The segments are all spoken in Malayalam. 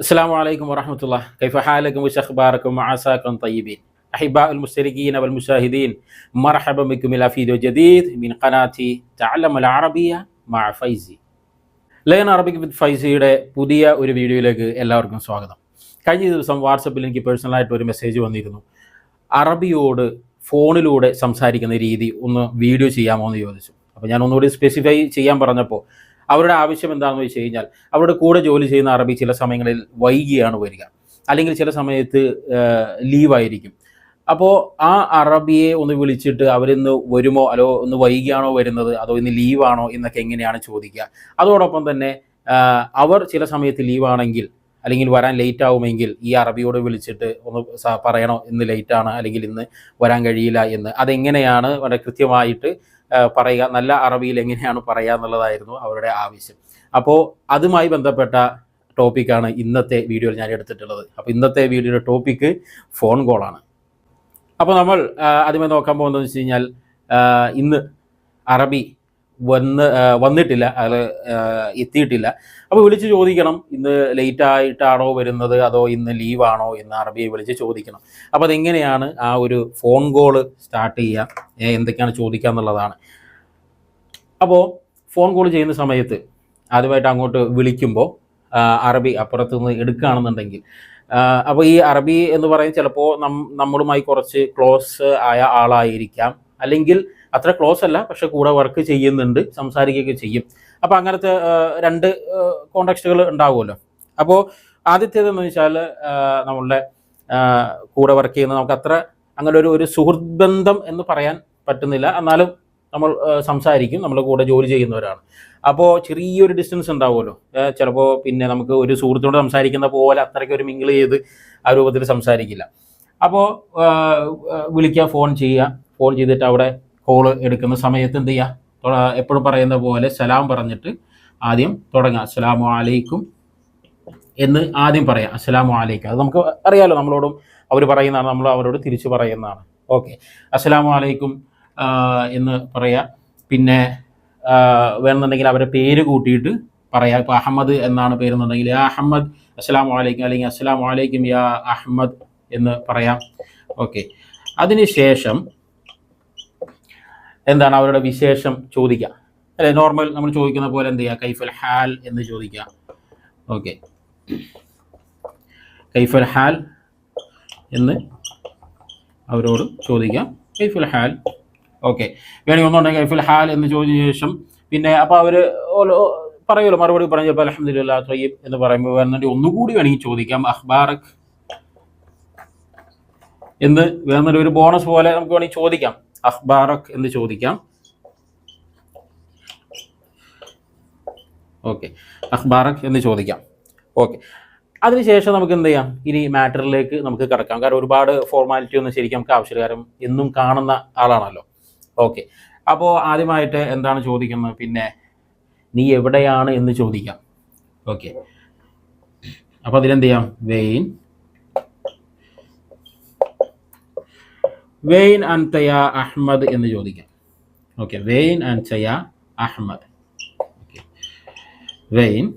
അസ്സാം വലൈക്കും വറഹമത്തുള്ള കൈഫഹാലക്കും ഷഹ്ബാറക്കും ആസാക്കും തയ്യബീൻ. അഹിബാ ഉൽ മുസ്ലിഖീൻ അവൽ മുഷാഹിദീൻ മർഹബിക്കും അഫീദു ജദീദ് മിൻ ഖനാത്തി തഅലം അൽ അറബിയ മാ ഫൈസി. ലയൻ അറബിക് വിത്ത് ഫൈസിയുടെ പുതിയ ഒരു വീഡിയോയിലേക്ക് എല്ലാവർക്കും സ്വാഗതം. കഴിഞ്ഞ ദിവസം വാട്സപ്പിൽ എനിക്ക് പേഴ്സണലായിട്ട് ഒരു മെസ്സേജ് വന്നിരുന്നു. അറബിയോട് ഫോണിലൂടെ സംസാരിക്കുന്ന രീതി ഒന്ന് വീഡിയോ ചെയ്യാമോ എന്ന് ചോദിച്ചു. അപ്പോൾ ഞാൻ ഒന്നുകൂടി സ്പെസിഫൈ ചെയ്യാൻ പറഞ്ഞപ്പോൾ അവരുടെ ആവശ്യം എന്താണെന്ന് വെച്ച് കഴിഞ്ഞാൽ അവരുടെ കൂടെ ജോലി ചെയ്യുന്ന അറബി ചില സമയങ്ങളിൽ വൈകിയാണ് വരിക. അല്ലെങ്കിൽ ചില സമയത്ത് ലീവായിരിക്കും. അപ്പോൾ ആ അറബിയെ ഒന്ന് വിളിച്ചിട്ട് അവരിന്ന് വരുമോ? അല്ലോ ഒന്ന് വൈകിയാണോ വരുന്നത്? അതോ ഇന്ന് ലീവാണോ എന്നൊക്കെ എങ്ങനെയാണ് ചോദിക്കുക? അതോടൊപ്പം തന്നെ അവർ ചില സമയത്ത് ലീവാണെങ്കിൽ അല്ലെങ്കിൽ വരാൻ ലേറ്റ് ആവുമെങ്കിൽ ഈ അറബിയോട് വിളിച്ചിട്ട് ഒന്ന് പറയണോ? ഇന്ന് ലേറ്റാണ് അല്ലെങ്കിൽ ഇന്ന് വരാൻ കഴിയില്ല എന്ന്. അതെങ്ങനെയാണ്? വളരെ കൃത്യമായിട്ട് പറയുക നല്ല അറബിയിൽ എങ്ങനെയാണ് പറയുക എന്നുള്ളതായിരുന്നു അവരുടെ ആവശ്യം. അപ്പോൾ അതുമായി ബന്ധപ്പെട്ട ടോപ്പിക്കാണ് ഇന്നത്തെ വീഡിയോയിൽ ഞാൻ എടുത്തിട്ടുള്ളത്. അപ്പോൾ ഇന്നത്തെ വീഡിയോയുടെ ടോപ്പിക്ക് ഫോൺ കോളാണ് അപ്പോൾ നമ്മൾ ആദ്യമായി ആദ്യമേ നോക്കാൻ പോകുന്നതെന്ന് വെച്ച് കഴിഞ്ഞാൽ ഇന്ന് അറബി വന്ന് വന്നിട്ടില്ല. അത് എത്തിയിട്ടില്ല. അപ്പോൾ വിളിച്ച് ചോദിക്കണം ഇന്ന് ലേറ്റ് ആയിട്ടാണോ വരുന്നത്? അതോ ഇന്ന് ലീവാണോ എന്ന് അറബിയെ വിളിച്ച് ചോദിക്കണം. അപ്പോൾ അതെങ്ങനെയാണ് ആ ഒരു ഫോൺ കോൾ സ്റ്റാർട്ട് ചെയ്യുക എന്തൊക്കെയാണ് ചോദിക്കുക എന്നുള്ളതാണ് അപ്പോൾ ഫോൺ കോൾ ചെയ്യുന്ന സമയത്ത് ആദ്യമായിട്ട് അങ്ങോട്ട് വിളിക്കുമ്പോൾ അറബി അപ്പുറത്ത് നിന്ന് എടുക്കുകയാണെന്നുണ്ടെങ്കിൽ അപ്പോൾ ഈ അറബി എന്ന് പറയുന്നത് ചിലപ്പോൾ നമ്മളുമായി കുറച്ച് ക്ലോസ് ആയ ആളായിരിക്കാം. അല്ലെങ്കിൽ അത്ര ക്ലോസ് അല്ല പക്ഷെ കൂടെ വർക്ക് ചെയ്യുന്നുണ്ട് സംസാരിക്കുകയൊക്കെ ചെയ്യും. അപ്പോൾ അങ്ങനത്തെ രണ്ട് കോണ്ടാക്റ്റുകൾ ഉണ്ടാവുമല്ലോ. അപ്പോൾ ആദ്യത്തേതെന്ന് വെച്ചാൽ നമ്മളുടെ കൂടെ വർക്ക് ചെയ്യുന്ന നമുക്ക് അത്ര അങ്ങനെ ഒരു ഒരു സുഹൃത്ത് ബന്ധം എന്ന് പറയാൻ പറ്റുന്നില്ല. എന്നാലും നമ്മൾ സംസാരിക്കും നമ്മുടെ കൂടെ ജോലി ചെയ്യുന്നവരാണ്. അപ്പോൾ ചെറിയൊരു ഡിസ്റ്റൻസ് ഉണ്ടാവുമല്ലോ. ചിലപ്പോൾ പിന്നെ നമുക്ക് ഒരു സുഹൃത്തിനോട് സംസാരിക്കുന്ന പോലെ അത്രയ്ക്ക് ഒരു മിങ്കിൾ ചെയ്ത് ആ രൂപത്തിൽ സംസാരിക്കില്ല. അപ്പോൾ വിളിക്കുക ഫോൺ ചെയ്യുക ഫോൺ ചെയ്തിട്ട് അവിടെ കോൾ എടുക്കുന്ന സമയത്ത് എന്ത് ചെയ്യുക എപ്പോഴും പറയുന്ന പോലെ സലാം പറഞ്ഞിട്ട് ആദ്യം തുടങ്ങുക അസ്സലാമു അലൈക്കും എന്ന് ആദ്യം പറയാം. അസ്സലാമു അലൈക്കും. അത് നമുക്ക് അറിയാലോ നമ്മളോടും അവർ പറയുന്നതാണ് നമ്മൾ അവരോട് തിരിച്ചു പറയുന്നതാണ്. ഓക്കെ. അസ്സലാമു അലൈക്കും എന്ന് പറയാം. പിന്നെ വേണമെന്നുണ്ടെങ്കിൽ അവരുടെ പേര് കൂട്ടിയിട്ട് പറയാം. ഇപ്പോൾ അഹമ്മദ് എന്നാണ് പേരെന്നുണ്ടെങ്കിൽ യാ അഹമ്മദ് അസ്സലാമു അലൈക്കും അല്ലെങ്കിൽ അസ്സലാമു അലൈക്കും യാ അഹമ്മദ് എന്ന് പറയാം. ഓക്കെ. അതിനുശേഷം എന്താണ് അവരുടെ വിശേഷം ചോദിക്കുക. അല്ലെ നോർമൽ നമ്മൾ ചോദിക്കുന്ന പോലെ എന്ത് ചെയ്യുക? കൈഫൽ ഹാൽ എന്ന് ചോദിക്കുക. ഓക്കെ കൈഫൽ ഹാൽ എന്ന് അവരോട് ചോദിക്കാം കൈഫുൽ ഹാൽ. ഓക്കെ വേണമെങ്കിൽ ഒന്നുണ്ടെങ്കിൽ കൈഫുൽ ഹാൽ എന്ന് ചോദിച്ച ശേഷം പിന്നെ അപ്പോൾ അവർ പറയുമല്ലോ മറുപടി പറഞ്ഞു ചിലപ്പോൾ അലഹമ്മദില്ല തൊയ്യബ് എന്ന് പറയുമ്പോൾ വേണമെന്നുണ്ടെങ്കിൽ ഒന്നുകൂടി വേണമെങ്കിൽ ചോദിക്കാം. അഹ്ബാറക് എന്ന് വേണമെങ്കിൽ ഒരു ബോണസ് പോലെ നമുക്ക് വേണമെങ്കിൽ ചോദിക്കാം. അഖ്ബാറക് എന്ന് ചോദിക്കാം. ഓക്കെ. അഖ്ബാറക് എന്ന് ചോദിക്കാം. ഓക്കെ. അതിനുശേഷം നമുക്ക് എന്ത് ചെയ്യാം? ഇനി മാറ്ററിലേക്ക് നമുക്ക് കിടക്കാം. കാരണം ഒരുപാട് ഫോർമാലിറ്റി ഒന്നും ശരിക്കും നമുക്ക് ആവശ്യമില്ല. കാരണം എന്നും കാണുന്ന ആളാണല്ലോ. ഓക്കെ. അപ്പോൾ ആദ്യമായിട്ട് എന്താണ് ചോദിക്കുന്നത്? പിന്നെ നീ എവിടെയാണ് എന്ന് ചോദിക്കാം. ഓക്കെ. അപ്പോൾ അതിലെന്ത് ചെയ്യാം? വെയിൻ. വെയിൻ അൻതയ അഹ്മദ് എന്ന് ചോദിക്കാം. ഓക്കെ വെയിൻ അൻതയ അഹ്മദ്. വെയിൻ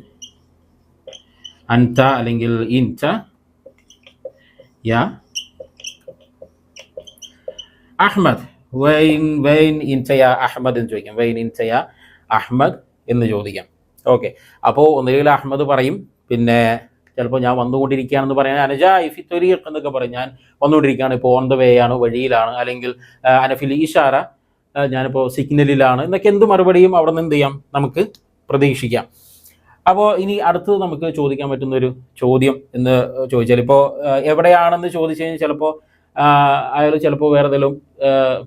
അൻത അല്ലെങ്കിൽ ഇൻത യാ അഹ്മദ്. വെയിൻ വെയിൻ ഇൻതയ അഹ്മദ് എന്ന് ചോദിക്കാം. വെയിൻ ഇൻതയ അഹ്മദ് എന്ന് ചോദിക്കാം. ഓക്കെ. അപ്പോൾ ഒന്നുകിൽ അഹ്മദ് പറയും പിന്നെ ചിലപ്പോൾ ഞാൻ വന്നുകൊണ്ടിരിക്കുകയാണെന്ന് പറയാൻ അനജ ഇഫി തൊരീഖ് എന്നൊക്കെ പറയും. ഞാൻ വന്നുകൊണ്ടിരിക്കുകയാണ്. ഇപ്പോൾ ഓൺ ദ വേ ആണ് വഴിയിലാണ്. അല്ലെങ്കിൽ അനഫിൽ ഈശാര ഞാനിപ്പോൾ സിഗ്നലിലാണ് എന്നൊക്കെ എന്ത് മറുപടിയും അവിടെ നിന്ന് എന്ത് ചെയ്യാം? നമുക്ക് പ്രതീക്ഷിക്കാം. അപ്പോൾ ഇനി അടുത്തത് നമുക്ക് ചോദിക്കാൻ പറ്റുന്ന ഒരു ചോദ്യം എന്ന് ചോദിച്ചാൽ ഇപ്പോൾ എവിടെയാണെന്ന് ചോദിച്ചു കഴിഞ്ഞാൽ ചിലപ്പോൾ അയാൾ ചിലപ്പോൾ വേറെ ഏതെങ്കിലും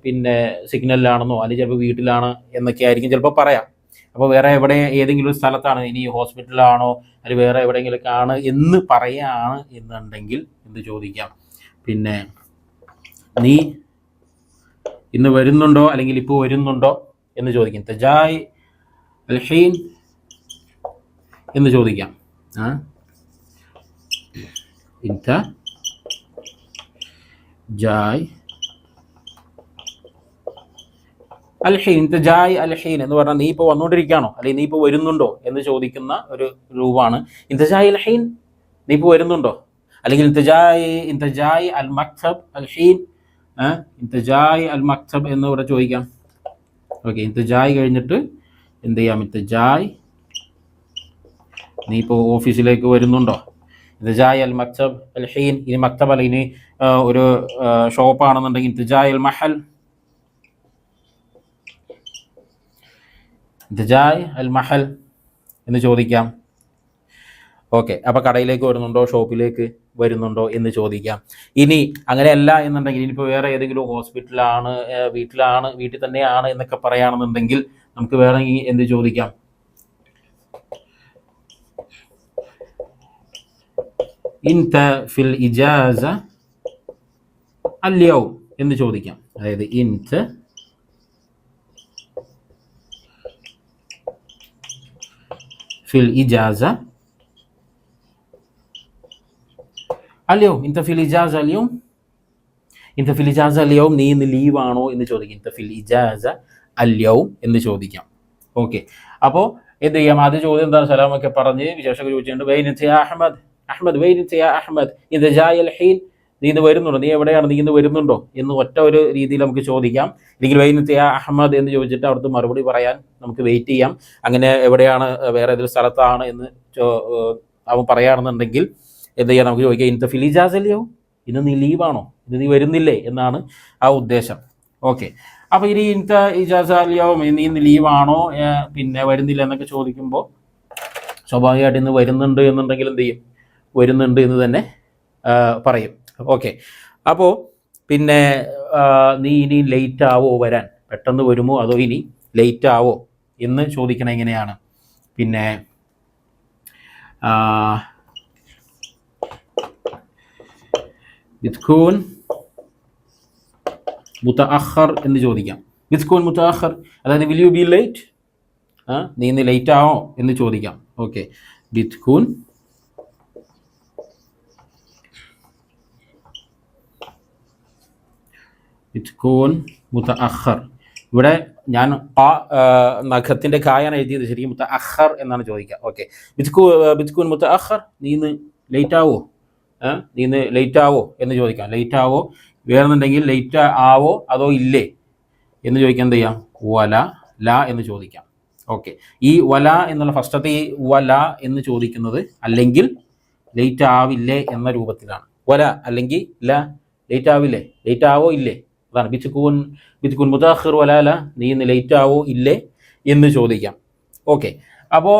പിന്നെ സിഗ്നലിലാണെന്നോ അല്ലെങ്കിൽ ചിലപ്പോൾ വീട്ടിലാണ് എന്നൊക്കെ ആയിരിക്കും ചിലപ്പോൾ പറയാം. അപ്പോൾ വേറെ എവിടെ ഏതെങ്കിലും ഒരു സ്ഥലത്താണ് ഇനി ഹോസ്പിറ്റലാണോ അല്ലെങ്കിൽ വേറെ എവിടെയെങ്കിലൊക്കെ ആണ് എന്ന് പറയാണ് എന്നുണ്ടെങ്കിൽ എന്ത് ചോദിക്കാം. പിന്നെ നീ ഇന്ന് വരുന്നുണ്ടോ അല്ലെങ്കിൽ ഇപ്പോൾ വരുന്നുണ്ടോ എന്ന് ചോദിക്കാം. തജായ് അൽഹീൻ എന്ന് ചോദിക്കാം. ആ? ഇൻത ജായ് അൽഹീൻ ജായ് അൽഹീൻ എന്ന് പറഞ്ഞാൽ നീ ഇപ്പോൾ വന്നുകൊണ്ടിരിക്കുകയാണോ അല്ലെങ്കിൽ നീ ഇപ്പോൾ വരുന്നുണ്ടോ എന്ന് ചോദിക്കുന്ന ഒരു രൂപമാണ്. ഇന്തജായ് ജായ് അൽഹീൻ നീ ഇപ്പോൾ വരുന്നുണ്ടോ? അല്ലെങ്കിൽ ഇന്തജായ് ഇന്തജായ് അൽ മക്തബ് അൽഹീൻ ഇന്തജായ് അൽ മക്തബ് എന്ന് ഇവിടെ ചോദിക്കാം. ഓക്കെ ഇന്തജായ് കഴിഞ്ഞിട്ട് എന്ത് ചെയ്യാം? ഇന്തജായ് നീ ഇപ്പോൾ ഓഫീസിലേക്ക് വരുന്നുണ്ടോ? ഇന്തജായ് അൽ മക്തബ് അൽഹീൻ ഇനി മക്തബ് അല്ല ഇനി ഒരു ഷോപ്പാണെന്നുണ്ടെങ്കിൽ ഇന്തജായ് അൽ മഹൽ ഇന്തജായ് അൽ മഹൽ എന്ന് ചോദിക്കാം. ഓക്കെ അപ്പോൾ കടയിലേക്ക് വരുന്നുണ്ടോ? ഷോപ്പിലേക്ക് വരുന്നുണ്ടോ എന്ന് ചോദിക്കാം. ഇനി അങ്ങനെയല്ല എന്നുണ്ടെങ്കിൽ ഇനിയിപ്പോൾ വേറെ ഏതെങ്കിലും ഹോസ്പിറ്റലാണ് വീട്ടിലാണ് വീട്ടിൽ തന്നെയാണ് എന്നൊക്കെ പറയുകയാണെന്നുണ്ടെങ്കിൽ നമുക്ക് വേറെ എന്ത് ചോദിക്കാം? ഇൻത ഫിൽ ഇജാസ അല്യോ എന്ന് ചോദിക്കാം. അതായത് ഇൻത ഫിൽ ഇജാസ اليوم انت في الاجازه اليوم انت في الاجازه اليوم നീ ഇന്ന് ലീവ് ആണോ എന്ന് ചോദിക്കാം انت في الاجازه اليوم എന്ന് ചോദിക്കാം ഓക്കെ അപ്പോൾ എന്ത് ചെയ്യാം ആദ്യ ചോദ്യം എന്താണ് സലാമൊക്കെ പറഞ്ഞ് വിശേഷമൊക്കെ ചോദിച്ചിട്ടുണ്ട് വൈനത്ത് യാ അഹമ്മദ് അഹമ്മദ് വൈനത്ത് യാ അഹമ്മദ് ഇത് ജായൽ ഹീൻ നീ ഇന്ന് വരുന്നുണ്ടോ നീ എവിടെയാണ് നീ ഇന്ന് വരുന്നുണ്ടോ എന്ന് ഒറ്റ ഒരു രീതിയിൽ നമുക്ക് ചോദിക്കാം അല്ലെങ്കിൽ വൈനത്ത് യാ അഹമ്മദ് എന്ന് ചോദിച്ചിട്ട് അവിടുത്തെ മറുപടി പറയാൻ നമുക്ക് വെയിറ്റ് ചെയ്യാം. അങ്ങനെ എവിടെയാണ് വേറെ ഏതൊരു സ്ഥലത്താണ് എന്ന് അവൻ പറയുകയാണെന്നുണ്ടെങ്കിൽ എന്ത് ചെയ്യാം? നമുക്ക് ചോദിക്കാം ഇന്നത്തെ ഫിലിജാസ് അല്ലയോ ഇന്ന് നീ ലീവാണോ ഇന്ന് നീ വരുന്നില്ലേ? എന്നാണ് ആ ഉദ്ദേശം. ഓക്കെ അപ്പോൾ ഇനി ഇന്നത്തെ ഇജാസ് അല്ലയോ നീ ഇന്ന് ലീവാണോ പിന്നെ വരുന്നില്ല എന്നൊക്കെ ചോദിക്കുമ്പോൾ സ്വാഭാവികമായിട്ട് ഇന്ന് വരുന്നുണ്ട് എന്നുണ്ടെങ്കിൽ എന്ത് ചെയ്യും? വരുന്നുണ്ട് എന്ന് തന്നെ പറയും. ഓക്കെ അപ്പോൾ പിന്നെ നീ ഇനി ലേറ്റ് ആവോ വരാൻ? പെട്ടെന്ന് വരുമോ? അതോ ഇനി ലേറ്റ് ആവോ എന്ന് ചോദിക്കണ എങ്ങനെയാണ്? പിന്നെ എന്ന് ചോദിക്കാം. ബിത്ഖൂൻ മുത്ത അഹർ അതായത് വിൽ യു ബി ലേറ്റ് നീ ഇന്ന് ലേറ്റ് ആവോ എന്ന് ചോദിക്കാം. ഓക്കെ ബിത്കൂൻ ബിത്കൂൻ മുത്തഅഖർ ഇവിടെ ഞാൻ ആ നഖത്തിന്റെ കായാണ് എഴുതിയത്. ശരിക്കും മുത്ത അഹർ എന്നാണ് ചോദിക്കുക. ഓക്കെ ബിത്കൂ ബിത്കുൻ മുത്ത അഹർ നീ ഇന്ന് ലേറ്റ് ആവോ നീന്ന് ലേറ്റ് ആവോ എന്ന് ചോദിക്കാം. ലേറ്റ് ആവോ? വേണമെന്നുണ്ടെങ്കിൽ ലേറ്റ് ആവോ അതോ ഇല്ലേ എന്ന് ചോദിക്കാൻ എന്ത് ചെയ്യാം? വല ല എന്ന് ചോദിക്കാം. ഓക്കെ ഈ വല എന്നുള്ള ഫസ്റ്റത്തെ ഈ വല എന്ന് ചോദിക്കുന്നത് അല്ലെങ്കിൽ ലേറ്റ് ആവില്ലേ എന്ന രൂപത്തിലാണ്. വല അല്ലെങ്കിൽ ല ലേറ്റ് ആവില്ലേ? ലേറ്റ് ആവോ ഇല്ലേ? അതാണ് ബിച്ചുക്കൂൻ ബിച്ചുക്കൂൻ മുതാഹിർ വലാല നീ ഇന്ന് ലേറ്റ് ആവോ? ഇല്ലേ? എന്ന് ചോദിക്കാം. ഓക്കെ അപ്പോൾ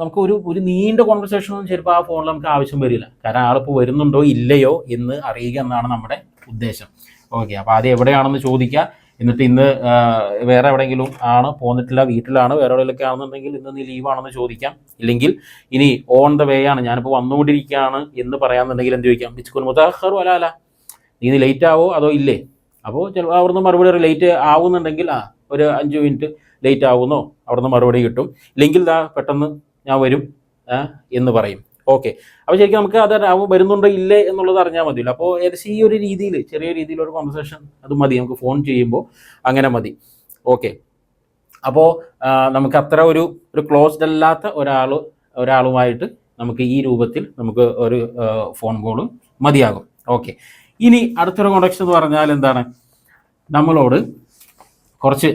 നമുക്ക് ഒരു ഒരു നീണ്ട കോൺവെർസേഷൻ ഒന്നും ചിലപ്പോൾ ആ ഫോണിൽ നമുക്ക് ആവശ്യം വരില്ല. കാരണം ആളിപ്പോൾ വരുന്നുണ്ടോ? ഇല്ലയോ? എന്ന് അറിയുക എന്നാണ് നമ്മുടെ ഉദ്ദേശം. ഓക്കെ അപ്പോൾ ആദ്യം എവിടെയാണെന്ന് ചോദിക്കുക എന്നിട്ട് ഇന്ന് വേറെ എവിടെയെങ്കിലും ആണ്? പോന്നിട്ടില്ല? വീട്ടിലാണ്? വേറെ എവിടെയെങ്കിലൊക്കെ ആണെന്നുണ്ടെങ്കിൽ ഇന്ന് നീ ലീവാണെന്ന് ചോദിക്കാം. ഇല്ലെങ്കിൽ ഇനി ഓൺ ദ വേ ആണ്. ഞാനിപ്പോൾ വന്നുകൊണ്ടിരിക്കുകയാണ് എന്ന് പറയാമെന്നുണ്ടെങ്കിൽ എന്ത് ചോദിക്കാം? ബിച്ചുക്കുൻ മുതാഖർ വലാല നീ ലേറ്റ് ആവോ? അതോ ഇല്ലേ? അപ്പോൾ ചിലപ്പോൾ അവിടുന്ന് മറുപടി ലേറ്റ് ആവുന്നുണ്ടെങ്കിൽ ആ ഒരു അഞ്ച് മിനിറ്റ് ലേറ്റ് ആവുന്നോ. അവിടുന്ന് മറുപടി കിട്ടും. ഇല്ലെങ്കിൽ ദാ പെട്ടെന്ന് ഞാൻ വരും എന്ന് പറയും. ഓക്കെ അപ്പോൾ ശരിക്കും നമുക്ക് അത് വരുന്നുണ്ടോ ഇല്ലേ എന്നുള്ളത് അറിഞ്ഞാൽ മതിയല്ലോ. അപ്പോൾ ഏകദേശം ഈ ഒരു രീതിയിൽ ചെറിയ രീതിയിലൊരു കോൺവെർസേഷൻ അത് മതി. നമുക്ക് ഫോൺ ചെയ്യുമ്പോൾ അങ്ങനെ മതി. ഓക്കെ അപ്പോൾ നമുക്ക് അത്ര ഒരു ഒരു ക്ലോസ്ഡ് അല്ലാത്ത ഒരാൾ ഒരാളുമായിട്ട് നമുക്ക് ഈ രൂപത്തിൽ നമുക്ക് ഒരു ഫോൺ കോൾ മതിയാകും. ഓക്കെ ഇനി അടുത്തൊരു കോണ്ടക്സ്റ്റ് എന്ന് പറഞ്ഞാൽ എന്താണ്? നമ്മളോട് കുറച്ച്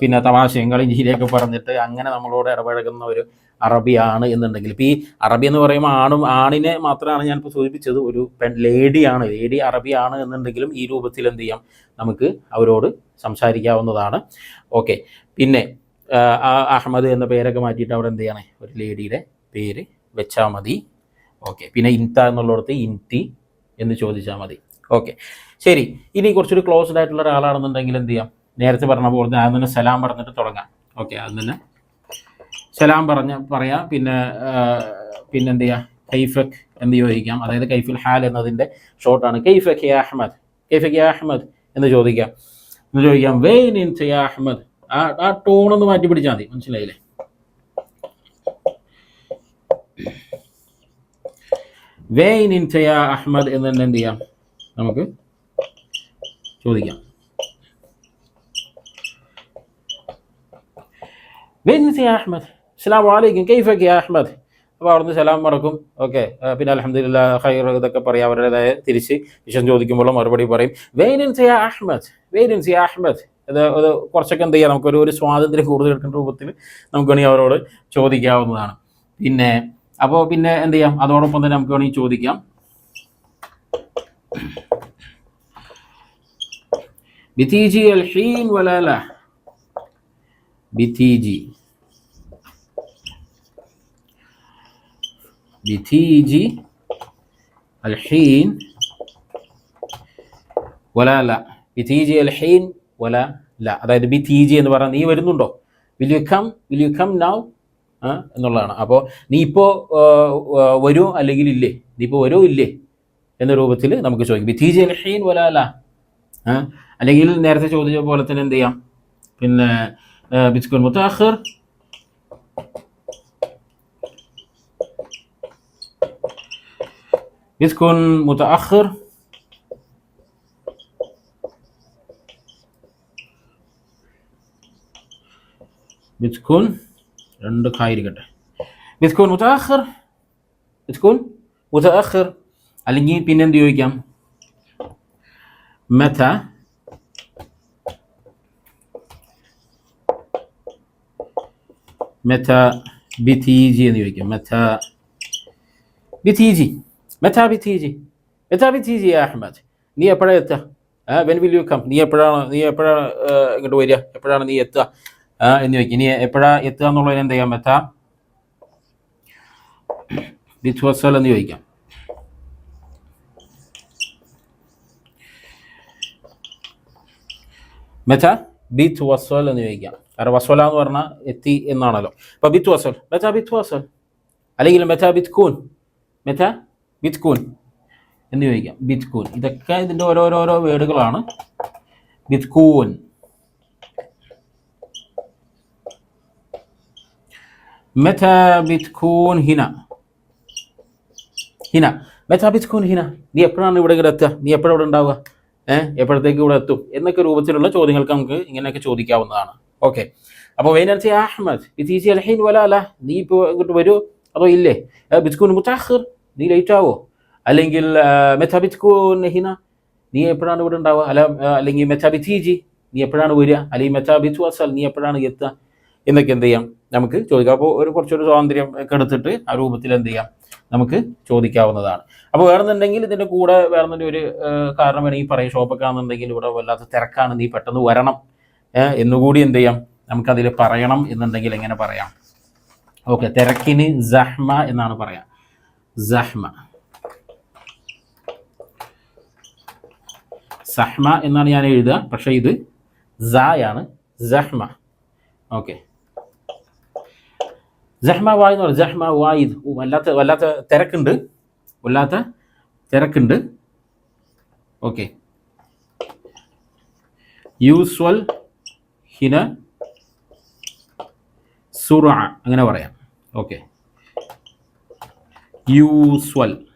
പിന്നെ തമാശയും കളിയും ചിരിയൊക്കെ പറഞ്ഞിട്ട് അങ്ങനെ നമ്മളോട് ഇടപഴകുന്ന ഒരു അറബിയാണ് എന്നുണ്ടെങ്കിൽ. ഇപ്പോൾ ഈ അറബി എന്ന് പറയുമ്പോൾ ആണും ആണിനെ മാത്രമാണ് ഞാനിപ്പോൾ സൂചിപ്പിച്ചത്. ഒരു പെൺ ലേഡിയാണ് ലേഡി അറബിയാണ് എന്നുണ്ടെങ്കിലും ഈ രൂപത്തിൽ എന്ത് ചെയ്യാം? നമുക്ക് അവരോട് സംസാരിക്കാവുന്നതാണ്. ഓക്കെ. പിന്നെ അഹമ്മദ് എന്ന പേരൊക്കെ മാറ്റിയിട്ട് അവിടെ എന്ത് ചെയ്യണേ? ഒരു ലേഡിയുടെ പേര് വെച്ചാൽ മതി. ഓക്കെ. പിന്നെ ഇൻത എന്നുള്ളിടത്ത് ഇൻതി എന്ന് ചോദിച്ചാൽ മതി. ഓക്കെ. ശരി. ഇനി കുറച്ചൊരു ക്ലോസ്ഡ് ആയിട്ടുള്ള ഒരാളാണെന്നുണ്ടെങ്കിൽ എന്ത് ചെയ്യാം? നേരത്തെ പറഞ്ഞ പോലെ തന്നെ ആദ്യം തന്നെ സലാം പറഞ്ഞിട്ട് തുടങ്ങാം. ഓക്കെ അത് തന്നെ സലാം പറഞ്ഞ പറയാം. പിന്നെ പിന്നെ എന്ത് ചെയ്യാം? കൈഫക് എന്ന് ചോദിക്കാം. അതായത് കൈഫുൽ ഹാൽ എന്നതിന്റെ ഷോർട്ടാണ് കൈഫക് യാ അഹമ്മദ് കൈഫക് യാ അഹമ്മദ് എന്ന് ചോദിക്കാം. എന്ന് ചോദിക്കാം വെയിൻ ഇൻ യാ അഹമ്മദ് ആ ആ ടോണൊന്ന് മാറ്റി പിടിച്ചാൽ മതി. മനസ്സിലായില്ലേ? വേ അഹ്മദ് എന്ന് തന്നെ എന്ത് ചെയ്യാം? നമുക്ക് ചോദിക്കാം. വേദിൻസിയ അഹ്മദ് അസ്സാം വലൈക്കും കൈഫക്ക് അഹ്മദ്? അപ്പോൾ അവിടുന്ന് സലാം മറക്കും. ഓക്കെ. പിന്നെ അലഹമില്ല ഹൈർ ഇതൊക്കെ പറയാം. അവരുടേതായ തിരിച്ച് വിഷം ചോദിക്കുമ്പോൾ മറുപടി പറയും. വെയിൻ ഇൻ വേദിൻസിയ അഹ്മദ് വെയിൻ ഇൻ വേദിൻസിയ അഹ്മദ് അത് അത് കുറച്ചൊക്കെ എന്ത് ചെയ്യാം? നമുക്കൊരു ഒരു സ്വാതന്ത്ര്യം കൂടുതൽ എടുക്കുന്ന രൂപത്തിൽ നമുക്ക് വേണമെങ്കിൽ അവരോട് ചോദിക്കാവുന്നതാണ്. പിന്നെ അപ്പോൾ പിന്നെ എന്ത് ചെയ്യാം? അതോടൊപ്പം തന്നെ നമുക്ക് വേണമെങ്കിൽ ചോദിക്കാം. ബിത്തീജി അൽ ഹീൻ വലാല ബിതീജി ബിതീജി അൽ വലാല ബിത്തീജി അൽ ഹീൻ വല ല. അതായത് ബിത്തീജി എന്ന് പറഞ്ഞാൽ നീ വരുന്നുണ്ടോ? Will you come will you come now എന്നുള്ളതാണ് അപ്പോൾ നീ ഇപ്പോൾ വരുമോ അല്ലെങ്കിൽ ഇല്ലേ നീ ഇപ്പോൾ വരുമോ ഇല്ലേ എന്ന രൂപത്തിൽ നമുക്ക് ചോദിക്കും ബിതീജി അൽ ഹീൻ വലാല അല്ലെങ്കിൽ നേരത്തെ ചോദിച്ച പോലെ തന്നെ എന്ത് ചെയ്യാം പിന്നെ ബിസ്കുൻ മുത്താഖിർ بتكون متأخر بتكون രണ്ട് കായിരിക്കട്ടെ ബിത്കൂൻ മുതാഖർ ബിത്കൂൻ മുത്തഅഖിർ അല്ലെങ്കിൽ പിന്നെ എന്ത് ചോദിക്കാം? മത മത ബിതീജി എന്ന് ചോദിക്കാം. മത ബിതീജി മത ബിതീജി മത ബിതീജി അഹമ്മദ് നീ എപ്പോഴാണ് എത്തുക? വെൻ വിൽ യു കം നീ എപ്പോഴാണ് നീ എപ്പോഴാണ് ഇങ്ങോട്ട് വരിക? എപ്പോഴാണ് നീ എത്തുക? എന്ന് ചോദിക്കും. ഇനി എപ്പോഴാണ് എത്തുക എന്നുള്ളതിന് എന്ത് ചെയ്യാൻ മത ബിത്വസൽ എന്ന് ചോദിക്കാം. മെച്ച ബിത്ത് വസ്വൽ എന്ന് ചോദിക്കാം. കാരണം വസ്വല എന്ന് പറഞ്ഞാൽ എത്തി എന്നാണല്ലോ. അപ്പൊ ബിത്ത് വസ്വൽ മെച്ച ബിത്ത് വസ്വൽ അല്ലെങ്കിൽ മെച്ച ബിത്ത് കൂൻ മെച്ച ബിത്ത് കൂൻ എന്ന് ചോദിക്കാം. ബിത്ത് കൂൻ ഇതൊക്കെ ഇതിന്റെ ഓരോരോരോ വേർഡുകളാണ്. ബിത്ത് കൂൻ മെച്ച بتكون هنا؟ هنا. متى بتكون هنا؟ നീ എപ്പോഴാണ് ഇവിടെ ഇവിടെ എത്തുക? നീ എപ്പോഴാണ് ഇവിടെ ഉണ്ടാവുക? ഏഹ് എപ്പോഴത്തേക്ക് ഇവിടെ എത്തും? എന്നൊക്കെ രൂപത്തിലുള്ള ചോദ്യങ്ങൾക്ക് നമുക്ക് ഇങ്ങനെയൊക്കെ ചോദിക്കാവുന്നതാണ്. ഓക്കെ അപ്പോൾ വൈനർസി അഹമ്മദ് ബിത്തീസി അൽഹീൻ വല അല്ല നീ ഇപ്പോൾ ഇങ്ങോട്ട് വരൂ? അതോ ഇല്ലേ? ബിസ്കൂൻ മുത്താഹിർ നീ ലേറ്റ് ആവോ? അല്ലെങ്കിൽ മെഥ ബിസ്കൂൻ ഹിന. നീ എപ്പോഴാണ് ഇവിടെ ഉണ്ടാവുക? അല്ല അല്ലെങ്കിൽ മെഥ ബിത്തീജി. നീ എപ്പോഴാണ് വരിക? അല്ലെങ്കിൽ മെഥ ബിത്തു അസൽ നീ എപ്പോഴാണ് എത്തുക? എന്നൊക്കെ എന്ത് ചെയ്യാം? നമുക്ക് ചോദിക്കാം. അപ്പോൾ ഒരു കുറച്ചൊരു സ്വാതന്ത്ര്യം ഒക്കെ എടുത്തിട്ട് ആ രൂപത്തിൽ എന്ത് ചെയ്യാം? നമുക്ക് ചോദിക്കാവുന്നതാണ്. അപ്പോൾ വേണമെന്നുണ്ടെങ്കിൽ ഇതിന്റെ കൂടെ വേണമെന്നുണ്ടെങ്കിൽ ഒരു കാരണം വേണമെങ്കിൽ പറയും. ഷോപ്പൊക്കെ ആണെന്നുണ്ടെങ്കിൽ ഇവിടെ വല്ലാത്ത തിരക്കാണ്. നീ പെട്ടെന്ന് വരണം. എന്നുകൂടി എന്ത് ചെയ്യാം? നമുക്കതിൽ പറയണം എന്നുണ്ടെങ്കിൽ എങ്ങനെ പറയാം? ഓക്കെ തിരക്കിന് ജഹ്മ എന്നാണ് പറയാം. സഹ്മ. സഹ്മ എന്നാണ് ഞാൻ എഴുതുക. പക്ഷേ ഇത് സായാണ് സഹ്മ. ഓക്കെ. ജഹ്മ വായ് എന്ന് പറയുന്നത് ജഹ്മ വായിദ് വല്ലാത്ത വല്ലാത്ത തിരക്കുണ്ട്. വല്ലാത്ത തിരക്കുണ്ട്. ഓക്കെ. യൂസ്വൽ ഹിന സുറ അങ്ങനെ പറയാം. ഓക്കെ. യൂസ്വൽ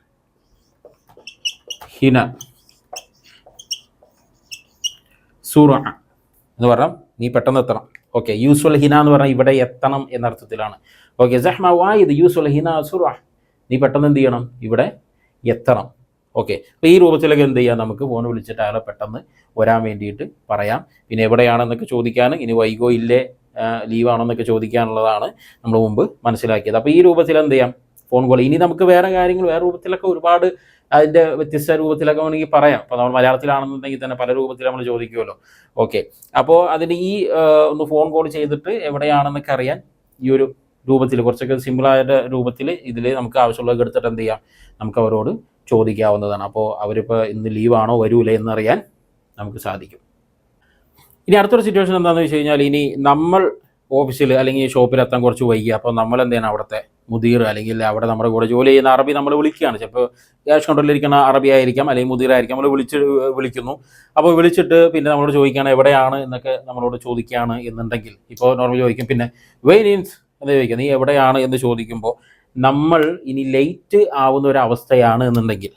ഹിന സുറ എന്ന് പറഞ്ഞാൽ നീ പെട്ടെന്ന് എത്തണം. ഓക്കെ യൂസ്വൽ ഹിന എന്ന് പറഞ്ഞാൽ ഇവിടെ എത്തണം എന്നർത്ഥത്തിലാണ് ഓക്കെ ജഹ്മ വായിദ് യൂസ്വൽ ഹിന സുറ നീ പെട്ടെന്ന് എന്ത് ചെയ്യണം? ഇവിടെ എത്തണം. ഓക്കെ അപ്പോൾ ഈ രൂപത്തിലൊക്കെ എന്ത് ചെയ്യാം? നമുക്ക് ഫോൺ വിളിച്ചിട്ട് അയാളെ പെട്ടെന്ന് വരാൻ വേണ്ടിയിട്ട് പറയാം. പിന്നെ എവിടെയാണെന്നൊക്കെ ചോദിക്കാൻ ഇനി വൈകോ ഇല്ലേ ലീവാണെന്നൊക്കെ ചോദിക്കാനുള്ളതാണ് നമ്മൾ മുമ്പ് മനസ്സിലാക്കിയത്. അപ്പോൾ ഈ രൂപത്തിൽ എന്ത് ചെയ്യാം? ഫോൺ കോൾ ഇനി നമുക്ക് വേറെ കാര്യങ്ങൾ വേറെ രൂപത്തിലൊക്കെ ഒരുപാട് അതിന്റെ വ്യത്യസ്ത രൂപത്തിലൊക്കെ വേണമെങ്കിൽ പറയാം. അപ്പോൾ നമ്മൾ മലയാളത്തിലാണെന്നുണ്ടെങ്കിൽ തന്നെ പല രൂപത്തിൽ നമ്മൾ ചോദിക്കുമല്ലോ. ഓക്കെ അപ്പോൾ അതിന് ഈ ഒന്ന് ഫോൺ കോൾ ചെയ്തിട്ട് എവിടെയാണെന്നൊക്കെ അറിയാൻ ഈ ഒരു രൂപത്തിൽ കുറച്ചൊക്കെ സിമ്പിളായ രൂപത്തിൽ ഇതിൽ നമുക്ക് ആവശ്യമുള്ളത് എടുത്തിട്ട് എന്ത് ചെയ്യാം? നമുക്ക് അവരോട് ചോദിക്കാവുന്നതാണ്. അപ്പോൾ അവരിപ്പോൾ ഇന്ന് ലീവാണോ വരൂലേ എന്നറിയാൻ നമുക്ക് സാധിക്കും. ഇനി അടുത്തൊരു സിറ്റുവേഷൻ എന്താണെന്ന് വെച്ച് കഴിഞ്ഞാൽ ഇനി നമ്മൾ ഓഫീസിൽ അല്ലെങ്കിൽ ഷോപ്പിലെത്താൻ കുറച്ച് വൈകി. അപ്പോൾ നമ്മൾ എന്തെയാണ് അവിടുത്തെ മുദീർ അല്ലെങ്കിൽ അവിടെ നമ്മുടെ കൂടെ ജോലി ചെയ്യുന്ന അറബി നമ്മൾ വിളിക്കുകയാണ്. ചിലപ്പോൾ ക്യാഷ് കൗണ്ടറിലിരിക്കുന്ന അറബി ആയിരിക്കാം അല്ലെങ്കിൽ മുദീറായിരിക്കാം നമ്മൾ വിളിച്ച് വിളിക്കുന്നു. അപ്പോൾ വിളിച്ചിട്ട് പിന്നെ നമ്മളോട് ചോദിക്കുകയാണ് എവിടെയാണ്? എന്നൊക്കെ നമ്മളോട് ചോദിക്കുകയാണ് എന്നുണ്ടെങ്കിൽ. ഇപ്പോൾ നോർമൽ ചോദിക്കും പിന്നെ വെയിനീൻസ് എന്ന് ചോദിക്കുക നീ എവിടെയാണ്? എന്ന് ചോദിക്കുമ്പോൾ നമ്മൾ ഇനി ലേറ്റ് ആവുന്ന ഒരു അവസ്ഥയാണ് എന്നുണ്ടെങ്കിൽ.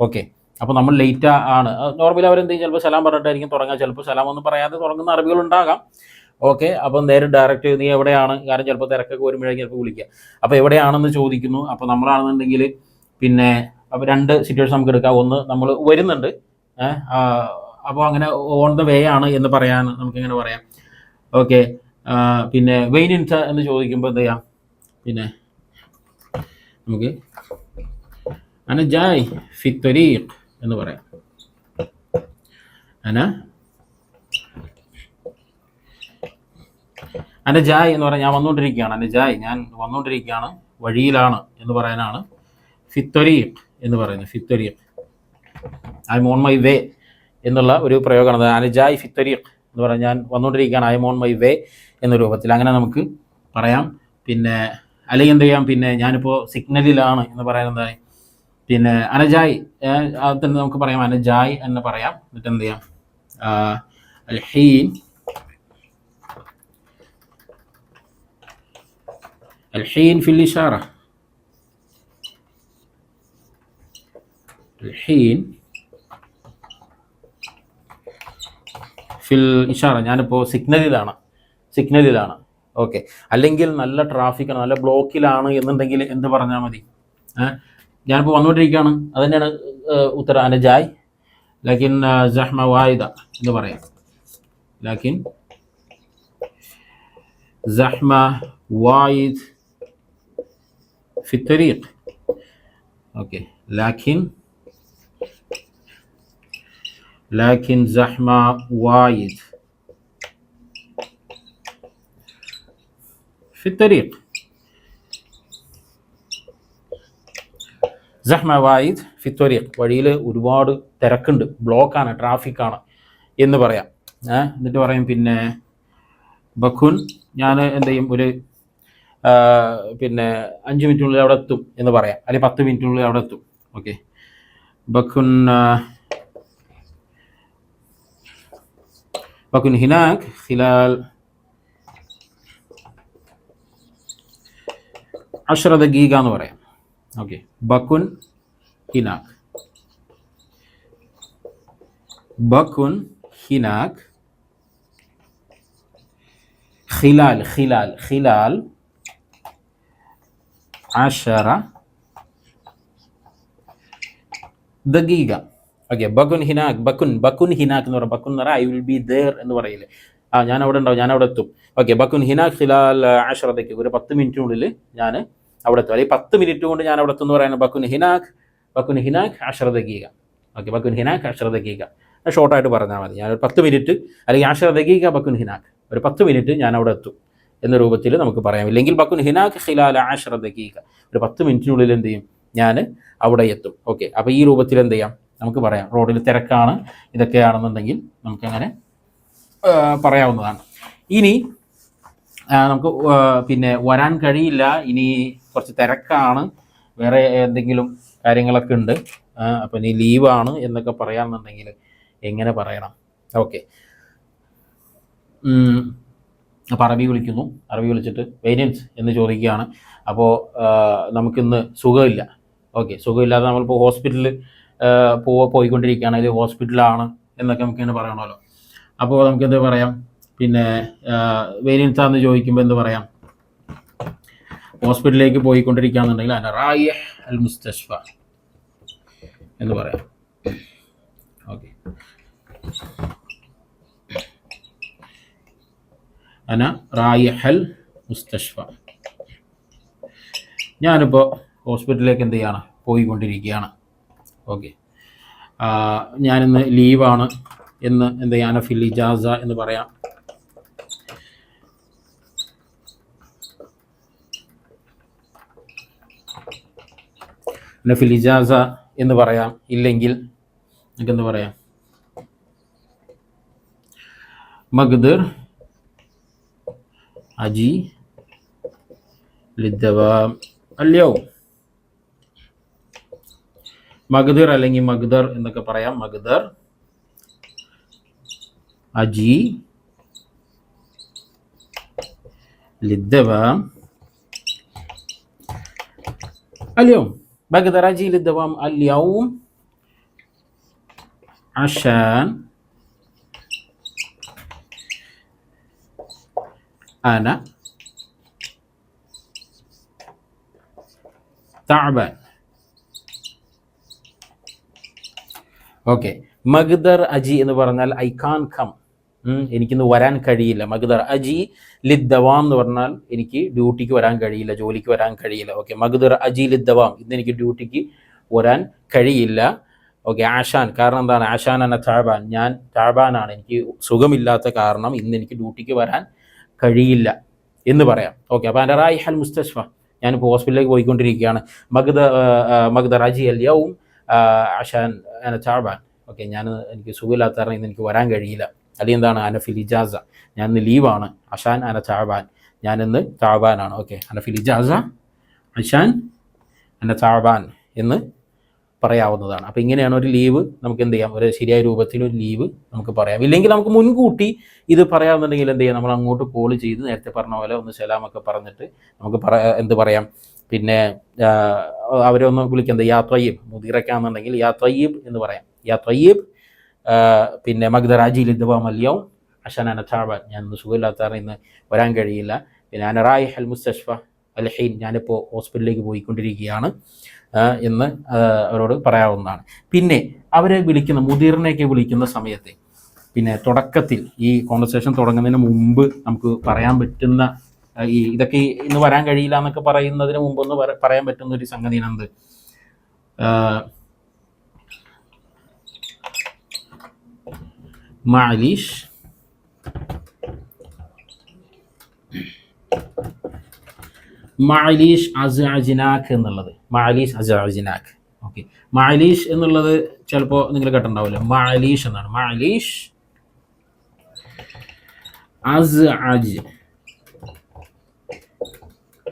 ഓക്കെ അപ്പോൾ നമ്മൾ ലേറ്റ് ആണ്. നോർമലി അവരെന്ത് ചെയ്യും? ചിലപ്പോൾ സലാം പറഞ്ഞിട്ടായിരിക്കും തുടങ്ങുക. ചിലപ്പോൾ സലാം ഒന്നും പറയാതെ തുടങ്ങുന്ന അറബികൾ ഉണ്ടാകാം. ഓക്കെ അപ്പം നേരെ ഡയറക്റ്റ് നീ എവിടെയാണ്? കാരണം ചിലപ്പോൾ തിരക്കൊക്കെ വരുമ്പോഴേക്കും ചിലപ്പോൾ വിളിക്കുക അപ്പോൾ എവിടെയാണെന്ന് ചോദിക്കുന്നു. അപ്പോൾ നമ്മളാണെന്നുണ്ടെങ്കിൽ പിന്നെ അപ്പോൾ രണ്ട് സിറ്റുവേഷൻ നമുക്ക് എടുക്കാം. ഒന്ന് നമ്മൾ വരുന്നുണ്ട്. അപ്പോൾ അങ്ങനെ ഓൺ ദ വേ ആണ് എന്ന് പറയാൻ നമുക്ക് ഇങ്ങനെ പറയാം. ഓക്കെ പിന്നെ വെയിൻ ഇൻസ എന്ന് ചോദിക്കുമ്പോൾ എന്ത് ചെയ്യാം? പിന്നെ നമുക്ക് അന ജായ് ഫി എന്ന് പറയാം. അന അന ജായ് എന്ന് പറഞ്ഞാൽ ഞാൻ വന്നുകൊണ്ടിരിക്കുകയാണ്. എന്റെ ജായ് ഞാൻ വന്നുകൊണ്ടിരിക്കുകയാണ്. വഴിയിലാണ് എന്ന് പറയാനാണ്. ഫിത്വരീഖ് എന്ന് പറയുന്നത്. ഫിത്വരീഖ് I am on my way എന്നുള്ള ഒരു പ്രയോഗമാണ്. അനുജായ് ഫിത്വരീഖ് എന്ന് പറഞ്ഞാൽ ഞാൻ വന്നുകൊണ്ടിരിക്കുകയാണ്. I am on my way എന്ന രൂപത്തിൽ. അങ്ങനെ നമുക്ക് പറയാം. പിന്നെ അല്ലെങ്കിൽ എന്ത് ചെയ്യാം? പിന്നെ ഞാനിപ്പോൾ സിഗ്നലിലാണ് എന്ന് പറയാൻ എന്തായി? പിന്നെ അനജായ് അത് തന്നെ നമുക്ക് പറയാം. അനജായ് എന്ന് പറയാം. എന്നിട്ട് എന്ത് ചെയ്യാം? ആഹ് അൽ ഹീൻ الحين في الإشارة الحين ഫിൽ ഇഷാറ ഞാനിപ്പോൾ സിഗ്നലിലാണ് സിഗ്നലിലാണ് ഓക്കെ അല്ലെങ്കിൽ നല്ല ട്രാഫിക്കാണ് നല്ല ബ്ലോക്കിലാണ് എന്നുണ്ടെങ്കിൽ എന്ത് പറഞ്ഞാൽ മതി ഏഹ് ഞാനിപ്പോൾ വന്നുകൊണ്ടിരിക്കുകയാണ് അത് തന്നെയാണ് ഏഹ് ഉത്തരം അനജായ് ലാക്കിൻ ജഹ്മ വായിദ എന്ന് പറയാം ലാക്കിൻ زحمة وايد في الطريق اوكي لكن لكن زحمة وايد في الطريق സഹ്മ വായിദ് ഫിത്വരീഖ് വഴിയിൽ ഒരുപാട് തിരക്കുണ്ട് ബ്ലോക്കാണ് ട്രാഫിക്കാണ് എന്ന് പറയാം ഏഹ് എന്നിട്ട് പറയും പിന്നെ ബഖുൻ ഞാൻ എന്ത് ചെയ്യും ഒരു ആ, പിന്നെ അഞ്ച് മിനിറ്റിനുള്ളിൽ അവിടെ എത്തും എന്ന് പറയാം അല്ലെങ്കിൽ പത്ത് മിനിറ്റിനുള്ളിൽ അവിടെ എത്തും ഓക്കെ ബക്കുൻ ബക്കുൻ ഹിനാക് ഹിലാൽ അഷ്റദ ഗീഗ എന്ന് പറയാം ഓക്കെ ബക്കുൻ ഹിനാക് ബക്കുൻ ഹിനാക് ഖിലാൽ ഖിലാൽ ഖിലാൽ അഷറ ദഗീഗ. ഓക്കെ ബക്കുൻ ഹിനാക് ബക്കുൻ ബക്കുൻ ഹിനാക്ക് എന്ന് പറയാം. ബക്കുൻ എന്ന് പറഞ്ഞാൽ ഐ വിൽ ബി ദേർ എന്ന് പറയില്ലേ ആ ഞാൻ അവിടെ ഉണ്ടാവും ഞാൻ അവിടെ എത്തും. ഓക്കെ ബക്കുൻ ഹിനാക് ഹിലാൽ ആഷറത്തേക്ക് ഒരു പത്ത് മിനിറ്റിനുള്ളിൽ ഞാൻ അവിടെ എത്തും. അല്ലെങ്കിൽ പത്ത് മിനിറ്റ് കൊണ്ട് ഞാൻ അവിടെ എത്തും എന്ന് പറയുന്നത് ബക്കുൻ ഹിനാക് ബക്കുൻ ഹിനാക് അഷറതഗീക ഓക്കെ ബക്കുൻ ഹിനാക് അഷറതഗീക ഷോർട്ടായിട്ട് പറഞ്ഞാൽ മതി. ഞാൻ ഒരു പത്ത് മിനിറ്റ് അല്ലെങ്കിൽ അഷറതഗീക ബക്കുൻ ഹിനാക്. ഒരു പത്ത് മിനിറ്റ് ഞാൻ അവിടെ എത്തും. എന്ന രൂപത്തിൽ നമുക്ക് പറയാം. ഇല്ലെങ്കിൽ ബക്കുൻ ഹിനാക് ഹിലാൽ ആഷറതഗീക ഒരു പത്ത് മിനിറ്റിനുള്ളിൽ എന്ത് ചെയ്യും? ഞാൻ അവിടെ എത്തും. ഓക്കെ. അപ്പോൾ ഈ രൂപത്തിൽ എന്ത് ചെയ്യാം? നമുക്ക് പറയാം. റോഡിൽ തിരക്കാണ്. ഇതൊക്കെയാണെന്നുണ്ടെങ്കിൽ നമുക്കങ്ങനെ പറയാവുന്നതാണ്. ഇനി നമുക്ക് പിന്നെ വരാൻ കഴിയില്ല. ഇനി കുറച്ച് തിരക്കാണ്. വേറെ എന്തെങ്കിലും കാര്യങ്ങളൊക്കെ ഉണ്ട്. അപ്പം ഇനി ലീവാണ് എന്നൊക്കെ പറയാമെന്നുണ്ടെങ്കിൽ എങ്ങനെ പറയണം? ഓക്കെ. അപ്പോൾ അറബി വിളിക്കുന്നു. അറബി വിളിച്ചിട്ട് വേരിയൻസ് എന്ന് ചോദിക്കുകയാണ്. അപ്പോൾ നമുക്കിന്ന് സുഖമില്ല. ഓക്കെ സുഖമില്ലാതെ നമ്മളിപ്പോൾ ഹോസ്പിറ്റലിൽ പോ പോയിക്കൊണ്ടിരിക്കുകയാണ്. അല്ലെങ്കിൽ ഹോസ്പിറ്റലാണ് എന്നൊക്കെ നമുക്ക് ഇങ്ങനെ പറയണമല്ലോ. അപ്പോൾ നമുക്ക് പറയാം? പിന്നെ വേരിയൻസ് ആണെന്ന് ചോദിക്കുമ്പോൾ എന്ത് പറയാം? ഹോസ്പിറ്റലിലേക്ക് പോയിക്കൊണ്ടിരിക്കുകയാണെന്നുണ്ടെങ്കിൽ അതിന്റെ റായ അൽ മുസ്തഷ്ഫ എന്ന് പറയാം. ഓക്കെ അന റായിഹൽ മുസ്തഷ്ഫ. ഞാനിപ്പോൾ ഹോസ്പിറ്റലിലേക്ക് എന്ത് ചെയ്യാണ്? പോയിക്കൊണ്ടിരിക്കുകയാണ്. ഓക്കെ. ഞാനിന്ന് ലീവാണ് എന്ന് എന്ത് ചെയ്യാണ് ഫിൽ ഇജാസ എന്ന് പറയാം. പിന്നെ ഫിൽ എന്ന് പറയാം. ഇല്ലെങ്കിൽ നിങ്ങൾക്ക് എന്ത് പറയാം? മഗ്ദർ أجي للدوام اليوم മഗ്ദർ അല്ലെങ്കിൽ മഗ്ദർ എന്നൊക്കെ പറയാം മഗ്ദർ അജി للدوام اليوم بقدر أجي للدوام اليوم عشان അന താബാൻ ഓക്കെ. മഗ്ദർ അജി എന്ന് പറഞ്ഞാൽ ഐ കാൻ കം. എനിക്കിന്ന് വരാൻ കഴിയില്ല. മഗ്ദർ അജി ലിദ്ദവാം എന്ന് പറഞ്ഞാൽ എനിക്ക് ഡ്യൂട്ടിക്ക് വരാൻ കഴിയില്ല ജോലിക്ക് വരാൻ കഴിയില്ല. ഓക്കെ മഗ്ദർ അജി ലിദ്ദവാം. ഇന്ന് എനിക്ക് ഡ്യൂട്ടിക്ക് വരാൻ കഴിയില്ല. ഓക്കെ ആശാൻ. കാരണം എന്താണ്? ആശാൻ എന്ന താഴ്ബാൻ ഞാൻ താഴ്ബാനാണ് എനിക്ക് സുഖമില്ലാത്ത കാരണം ഇന്ന് എനിക്ക് ഡ്യൂട്ടിക്ക് വരാൻ കഴിയില്ല എന്ന് പറയാം. ഓക്കെ അപ്പോൾ എന്റെ റായി ഹൽ മുസ്തഷ്ഫ ഞാനിപ്പോൾ ഹോസ്പിറ്റലിലേക്ക് പോയിക്കൊണ്ടിരിക്കുകയാണ്. മഗ്ദ മഗ്ദ റാജി അൽ അല്യവും അഷാൻ താഴ്ബാൻ ഓക്കെ ഞാൻ എനിക്ക് സുഖമില്ലാത്ത കാരണം ഇന്ന് എനിക്ക് വരാൻ കഴിയില്ല. അല്ലെങ്കിൽ എന്താണ്? അനഫിൽ ഇജാസ. ഞാൻ ഇന്ന് ലീവാണ് അഷാൻ അന ചാബാൻ. ഞാൻ ഇന്ന് താഴ്ബാനാണ് ഓക്കെ അനഫിൽ ഇജാസ അഷാൻ അന ചാബാൻ എന്ന് പറയാവുന്നതാണ്. അപ്പോൾ ഇങ്ങനെയാണ് ഒരു ലീവ് നമുക്ക് എന്ത് ചെയ്യാം? ഒരു ശരിയായ രൂപത്തിൽ ഒരു ലീവ് നമുക്ക് പറയാം. ഇല്ലെങ്കിൽ നമുക്ക് മുൻകൂട്ടി ഇത് പറയാമെന്നുണ്ടെങ്കിൽ എന്ത് ചെയ്യാം? നമ്മൾ അങ്ങോട്ട് കോൾ ചെയ്ത് നേരത്തെ പറഞ്ഞ പോലെ ഒന്ന് സലാമൊക്കെ പറഞ്ഞിട്ട് നമുക്ക് പറ എന്ത് പറയാം? പിന്നെ അവരെ ഒന്ന് വിളിക്കുന്നത് യാ ത്വയ്യബ് മുതിറക്കാന്നുണ്ടെങ്കിൽ യാ ത്വയ്യബ് എന്ന് പറയാം. യാ ത്വയ്യബ് പിന്നെ മഗ്ദറാജി ലിദ്വാം മല്യവും അഷനാന അനഥാബ ഞാൻ ഇന്ന് സുഖമില്ലാത്ത ഇന്ന് വരാൻ കഴിയില്ല. പിന്നെ അനറായി ഹൽ മുസ്തഷ്ഫ അൽഹീൻ. ഞാനിപ്പോൾ ഹോസ്പിറ്റലിലേക്ക് പോയിക്കൊണ്ടിരിക്കുകയാണ്. എന്ന് അവരോട് പറയാവുന്നതാണ്. പിന്നെ അവരെ വിളിക്കുന്ന മുതിർന്നയൊക്കെ വിളിക്കുന്ന സമയത്ത് പിന്നെ തുടക്കത്തിൽ ഈ കോൺവെർസേഷൻ തുടങ്ങുന്നതിന് മുമ്പ് നമുക്ക് പറയാൻ പറ്റുന്ന ഈ ഇതൊക്കെ ഇന്ന് വരാൻ കഴിയില്ല എന്നൊക്കെ പറയുന്നതിന് മുമ്പ് ഒന്ന് പറയാൻ പറ്റുന്ന ഒരു സംഗതി എന്ത്? മാലീഷ് മാലീഷ് അസാജിനാഖ് എന്നുള്ളത്. മാലീഷ് അസാജിനാഖ് ഓക്കെ മാലീഷ് എന്നുള്ളത് ചിലപ്പോൾ നിങ്ങൾ കേട്ടിട്ടുണ്ടാവില്ല. മാലീഷ് എന്നാണ്. മാലീഷ് അസ് അജ്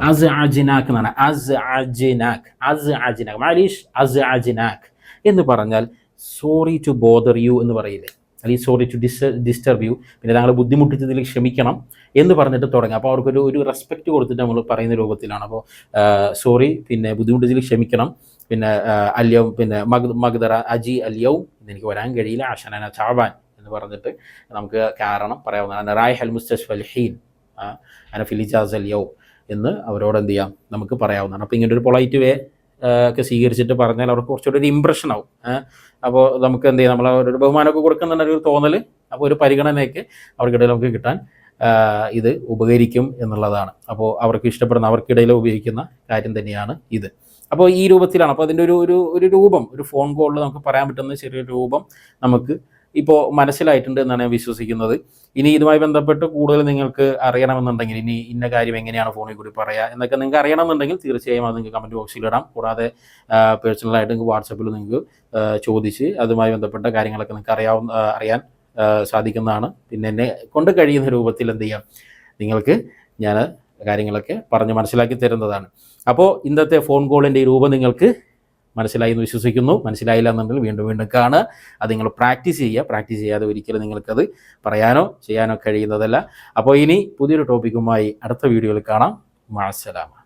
അസ് അജിനാക്ക് എന്നാണ്. അസ് അജിനാക്ക് അസ് അജിനാക്ക് മാലീഷ് അസ് അജിനാക്ക് എന്ന് പറഞ്ഞാൽ സോറി ടു ബോദർ യു എന്ന് പറയില്ലേ? അല്ലെങ്കിൽ sorry to dis disturb you പിന്നെ ഞങ്ങൾ ബുദ്ധിമുട്ടിച്ചതിൽ ക്ഷമിക്കണം എന്ന് പറഞ്ഞിട്ട് തുടങ്ങി. അപ്പോൾ അവർക്കൊരു ഒരു റെസ്പെക്റ്റ് കൊടുത്തിട്ട് നമ്മൾ പറയുന്ന രൂപത്തിലാണ്. അപ്പോൾ സോറി പിന്നെ ബുദ്ധിമുട്ടിച്ചതിൽ ക്ഷമിക്കണം. പിന്നെ അല്യവും പിന്നെ മഗ് മഗ്ദറ അജി അല്യവും എനിക്ക് വരാൻ കഴിയില്ല. ആശാന ചാവാൻ എന്ന് പറഞ്ഞിട്ട് നമുക്ക് കാരണം പറയാവുന്നതാണ്. റായ് ഹൽ മുസ്തഫ് അൽഹീൻ അന ഫിലിജാസ് അല്യവും എന്ന് അവരോട് എന്ത് ചെയ്യാം? നമുക്ക് പറയാവുന്നതാണ്. അപ്പോൾ ഇങ്ങനെ ഒരു പൊളൈറ്റ് വേ ഒക്കെ സ്വീകരിച്ചിട്ട് പറഞ്ഞാൽ അവർക്ക് കുറച്ചുകൂടി ഒരു ഇമ്പ്രഷൻ ആവും. അപ്പോൾ നമുക്ക് എന്ത് ചെയ്യാം? നമ്മൾ ഒരു ബഹുമാനമൊക്കെ കൊടുക്കുന്നുണ്ടെങ്കിൽ ഒരു തോന്നൽ അപ്പോൾ ഒരു പരിഗണനയൊക്കെ അവർക്കിടയിൽ നമുക്ക് കിട്ടാൻ ഇത് ഉപകരിക്കും എന്നുള്ളതാണ്. അപ്പോൾ അവർക്ക് ഇഷ്ടപ്പെടുന്ന അവർക്കിടയിൽ ഉപയോഗിക്കുന്ന കാര്യം തന്നെയാണ് ഇത്. അപ്പോൾ ഈ രൂപത്തിലാണ് അപ്പോൾ അതിന്റെ ഒരു ഒരു രൂപം ഒരു ഫോൺ കോളിൽ നമുക്ക് പറയാൻ പറ്റുന്ന ചെറിയൊരു രൂപം നമുക്ക് ഇപ്പോൾ മനസ്സിലായിട്ടുണ്ട് എന്നാണ് ഞാൻ വിശ്വസിക്കുന്നത്. ഇനി ഇതുമായി ബന്ധപ്പെട്ട് കൂടുതൽ നിങ്ങൾക്ക് അറിയണമെന്നുണ്ടെങ്കിൽ ഇനി ഇന്ന കാര്യം എങ്ങനെയാണ് ഫോണിൽ കൂടി പറയുക എന്നൊക്കെ നിങ്ങൾക്ക് അറിയണമെന്നുണ്ടെങ്കിൽ തീർച്ചയായും അത് നിങ്ങൾക്ക് കമന്റ് ബോക്സിൽ ഇടാം. കൂടാതെ പേഴ്സണലായിട്ട് നിങ്ങൾക്ക് വാട്സപ്പിൽ നിങ്ങൾക്ക് ചോദിച്ച് അതുമായി ബന്ധപ്പെട്ട കാര്യങ്ങളൊക്കെ നിങ്ങൾക്ക് അറിയാവുന്ന അറിയാൻ സാധിക്കുന്നതാണ്. പിന്നെ എന്നെ കൊണ്ട് കഴിയുന്ന രൂപത്തിൽ എന്ത് ചെയ്യാം? നിങ്ങൾക്ക് ഞാൻ കാര്യങ്ങളൊക്കെ പറഞ്ഞ് മനസ്സിലാക്കി തരുന്നതാണ്. അപ്പോൾ ഇന്നത്തെ ഫോൺ കോളിന്റെ ഈ രൂപം നിങ്ങൾക്ക് മനസ്സിലായി എന്ന് വിശ്വസിക്കുന്നു. മനസ്സിലായില്ല എന്നുണ്ടെങ്കിൽ വീണ്ടും വീണ്ടും കാണുക. അത് നിങ്ങൾ പ്രാക്ടീസ് ചെയ്യുക. പ്രാക്ടീസ് ചെയ്യാതെ ഒരിക്കലും നിങ്ങൾക്കത് പറയാനോ ചെയ്യാനോ കഴിയുന്നതല്ല. അപ്പോൾ ഇനി പുതിയൊരു ടോപ്പിക്കുമായി അടുത്ത വീഡിയോയിൽ കാണാം. മാസലാമ